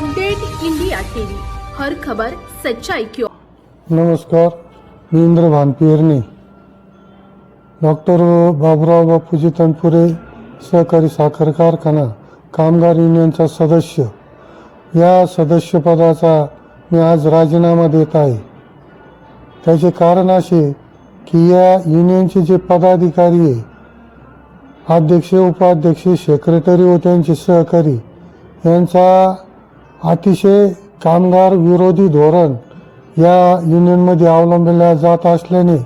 Update India TV. हर खबर सच्चाई क्यों नमस्कार मी इंद्र पेरणे डॉक्टर बाबुराव बापूजी तनपुरे सहकारी साखर कारखाना कामगार युनियनचा सदस्य. या सदस्यपदाचा मी आज राजीनामा देत आहे. त्याचे कारण असे की या युनियनचे जे पदाधिकारी आहे अध्यक्ष उपाध्यक्ष सेक्रेटरी व त्यांचे सहकारी यांचा अतिशय कामगार विरोधी धोरण या युनियनमध्ये अवलंबल्या जात असल्याने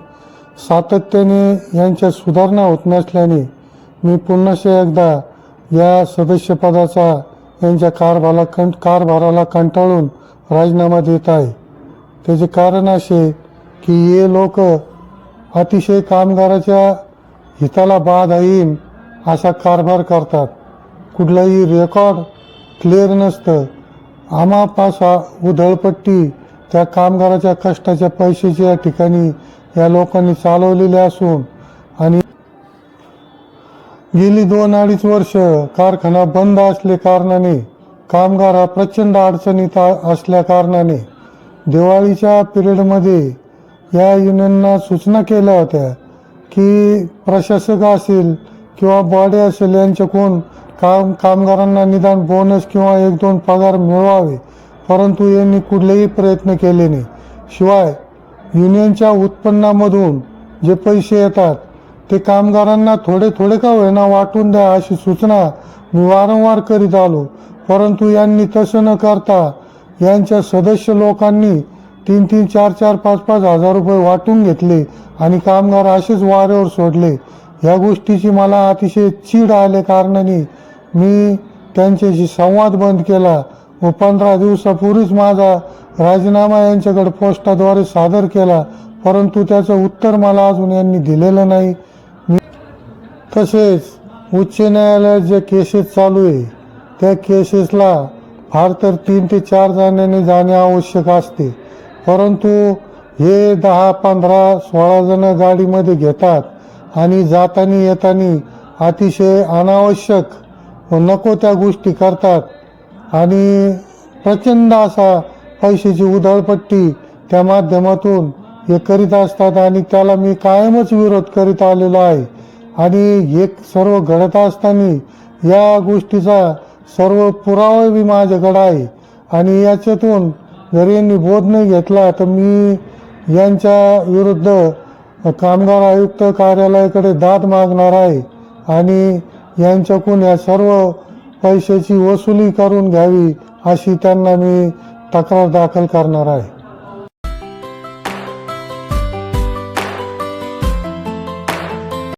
सातत्याने यांच्या सुधारणा होत नसल्याने मी पुन्हा एकदा या सदस्यपदाचा यांच्या कारभाराला कं कारभाराला कंटाळून राजीनामा देत आहे. त्याचे कारण असे की हे लोक अतिशय कामगाराच्या हिताला बाद येईन असा कारभार करतात. कुठलाही रेकॉर्ड क्लिअर नसतं. आमापासा उधळपट्टी त्या कामगाराच्या कष्टाच्या पैशाच्या या ठिकाणी या लोकांनी चालवलेले असून आणि गेली दोन अडीच वर्ष कारखाना बंद असल्या कारणाने कामगार हा प्रचंड अडचणीत असल्या कारणाने दिवाळीच्या पिरियडमध्ये या युनियनना सूचना केल्या होत्या की प्रशासक असेल किंवा बॉडी असेल यांच्याकडून काम कामगारांना निदान बोनस किंवा एक दोन पगार मिळवावे परंतु यांनी कुठलेही प्रयत्न केले नाही. शिवाय युनियनच्या उत्पन्नामधून जे पैसे येतात ते कामगारांना थोडे थोडे का होईना वाटून द्या अशी सूचना मी वारंवार करीत आलो. परंतु यांनी तसं न करता यांच्या सदस्य लोकांनी तीन तीन चार चार पाच पाच हजार रुपये वाटून घेतले आणि कामगार असेच वाऱ्यावर सोडले. या गोष्टीची मला अतिशय चीड आले कारणाने मी त्यांच्याशी संवाद बंद केला व पंधरा दिवसापूर्वीच माझा राजीनामा यांच्याकडे पोस्टाद्वारे सादर केला परंतु त्याचं उत्तर मला अजून यांनी दिलेलं नाही. मी तसेच उच्च न्यायालयात जे केसेस चालू आहे त्या केसेसला फार तर तीन ते चार जणांनी जाणे आवश्यक असते. परंतु हे दहा पंधरा सोळा जण गाडीमध्ये घेतात. आणि जाताना येताना अतिशय अनावश्यक व नको त्या गोष्टी करतात. आणि प्रचंड असा पैशाची उधळपट्टी त्या माध्यमातून हे करीत असतात आणि त्याला मी कायमच विरोध करीत आलेलो आहे. आणि हे सर्व घडत असताना या गोष्टीचा सर्व पुरावा बी माझ्याकडं आहे. आणि याच्यातून जर यांनी बोध नाही घेतला तर मी यांच्या विरुद्ध कामगार आयुक्त कार्यालयाकडे दाद मागणार आहे आणि यांच्याकडून या सर्व पैशाची वसुली करून घ्यावी अशी त्यांना मी तक्रार दाखल करणार आहे.